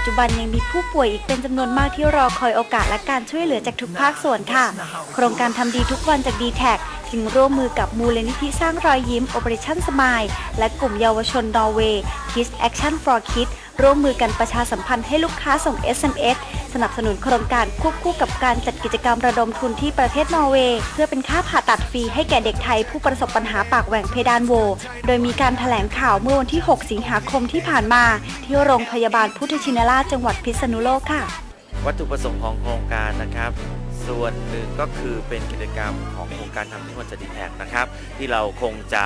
ปัจจุบันยังมีผู้ป่วยอีกเป็นจำนวนมากที่รอคอยโอกาสและการช่วยเหลือจากทุกภาคส่วนค่ะ โครงการทำดีทุกวันจาก d t แทจึงร่วมมือกับมูลนิธิสร้างรอยยิ้ม Operation Smile และกลุ่มเยาวชนนอร์เวย์ Kids Action for Kids ร่วมมือกันประชาสัมพันธ์ให้ลูกค้าส่ง SMS สนับสนุนโครงการควบคู่กับการจัดกิจกรรมระดมทุนที่ประเทศนอร์เวย์ เพื่อเป็นค่าผ่าตัดฟรีให้แก่เด็กไทยผู้ประสบปัญหาปากแหว่งเพดานโว โดยมีการถแถลงข่าวเมื่อวันที่ 6 สิงหาคมที่ผ่านมา ที่โรงพยาบาลพุทธชินราชจังหวัดพิษณุโลกค่ะ วัตถุประสงค์ของโครงการนะครับส่วนหนึ่งก็คือเป็นกิจกรรมของโครงการทำที่คนจดีแท็กนะครับ ที่เราคงจะ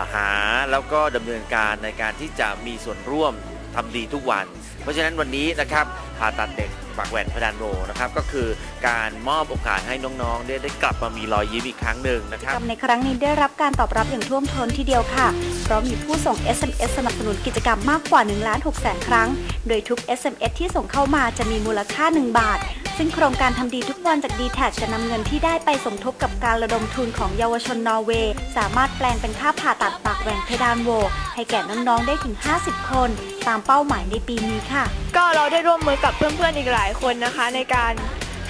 าหาแล้วก็ดำเนินการในการที่จะมีส่วนร่วมทำดีทุกวัน เพราะฉะนั้นวันนี้นะครับผ่าตัดเด็กปากแหวนพดานโนนะครับก็คือการมอบโอกาสให้น้องๆได้ได้กลับมามีรอยยิ้มอีกครั้งหนึ่งนะครับ ในครั้งนี้ได้รับการตอบรับอย่างท่วมท้นทีเดียวค่ะ เพราะมีผู้ส่ง SMS สนับสนุนกิจกรรมมากกว่า1ล้าน6แสนครั้ง โดยทุก SMS ที่ส่งเข้ามาจะมีมูลค่า 1 บาท ซึ่งโครงการทำดีทุกวันจาก d t แทจะนำเงินที่ได้ไปสมทบกับการระดมทุนของเยาวชนนอร์เวย์ สามารถแปลงเป็นค่าผ่าตัดปากแหว่งเพดานโหวให้แก่น้องๆได้ถึง 50 คน ตามเป้าหมายในปีนี้ค่ะ ก็เราได้ร่วมมือกับเพื่อนๆอีกหลายคนนะคะ ในการ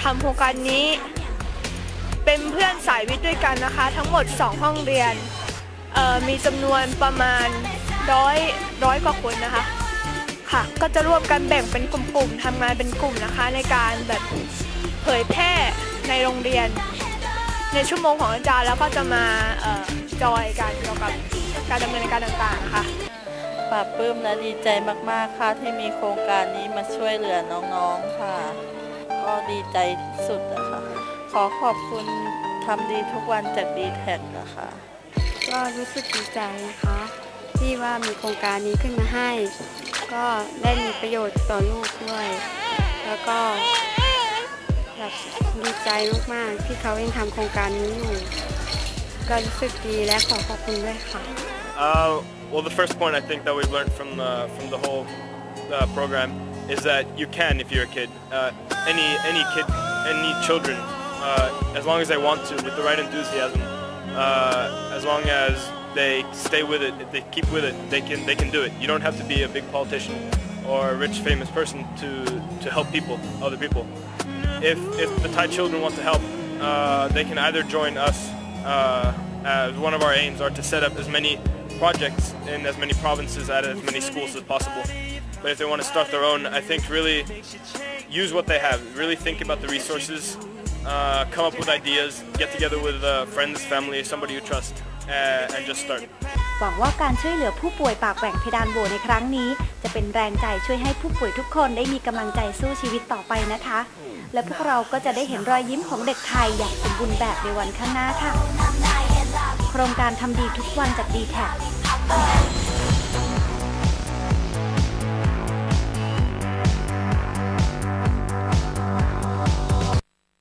ทำโครงการนี้ เป็นเพื่อนสายวิทย์ด้วยกันนะคะ ทั้งหมด 2 ห้องเรียนมีจำนวนประมาณร้อยร้อยกว่าคนนะคะ ค่ะ ก็จะร่วมกันแบ่งเป็นกลุ่มๆทำงานเป็นกลุ่มนะคะ ในการแบบเผยแพร่ในโรงเรียน ในชั่วโมงของอาจารย์แล้วก็จะมาเออจอยกันเกี่ยวกับการดำเนินการต่างๆนะคะ ปลาบปลื้มและดีใจมากๆค่ะที่มีโครงการนี้มาช่วยเหลือน้องๆค่ะ ก็ดีใจที่สุดนะคะ ขอขอบคุณทำดีทุกวันจากดีแท็นะคะ ก็รู้สึกดีใจนะคะที่ว่ามีโครงการนี้ขึ้นมาให้ ก็ได้มีประโยชน์ต่อลูกด้วย แล้วก็แบบดีใจมากๆที่เขายังทำโครงการนี้อยู่ ก็รู้สึกดีและขอขอบคุณด้วยค่ะ Uh, well, the first point I think that we've learned from the from the whole uh, program is that you can if you're a kid. Uh, any any kid, any children, uh, as long as they want to, with the right enthusiasm, uh, as long as they stay with it, they keep with it, they can they can do it. You don't have to be a big politician or a rich famous person to to help people, other people. If if the Thai children want to help, uh, they can either join us. Uh, as one of our aims are to set up as many projects in as many provinces at as many schools as possible. But if they want to start their own, I think really use what they have. Really think about the resources. Uh, come up with ideas. Get together with uh, friends, family, somebody you trust, uh, and just start. หวังว่าการช่วยเหลือผู้ป่วยปากแหว่งเพดานโหวในครั้งนี้ จะเป็นแรงใจช่วยให้ผู้ป่วยทุกคนได้มีกำลังใจสู้ชีวิตต่อไปนะคะ และพวกเราก็จะได้เห็นรอยยิ้มของเด็กไทยอย่างสมบูรณ์แบบในวันข้างหน้าค่ะ โครงการทำดีทุกวันจาก d t แท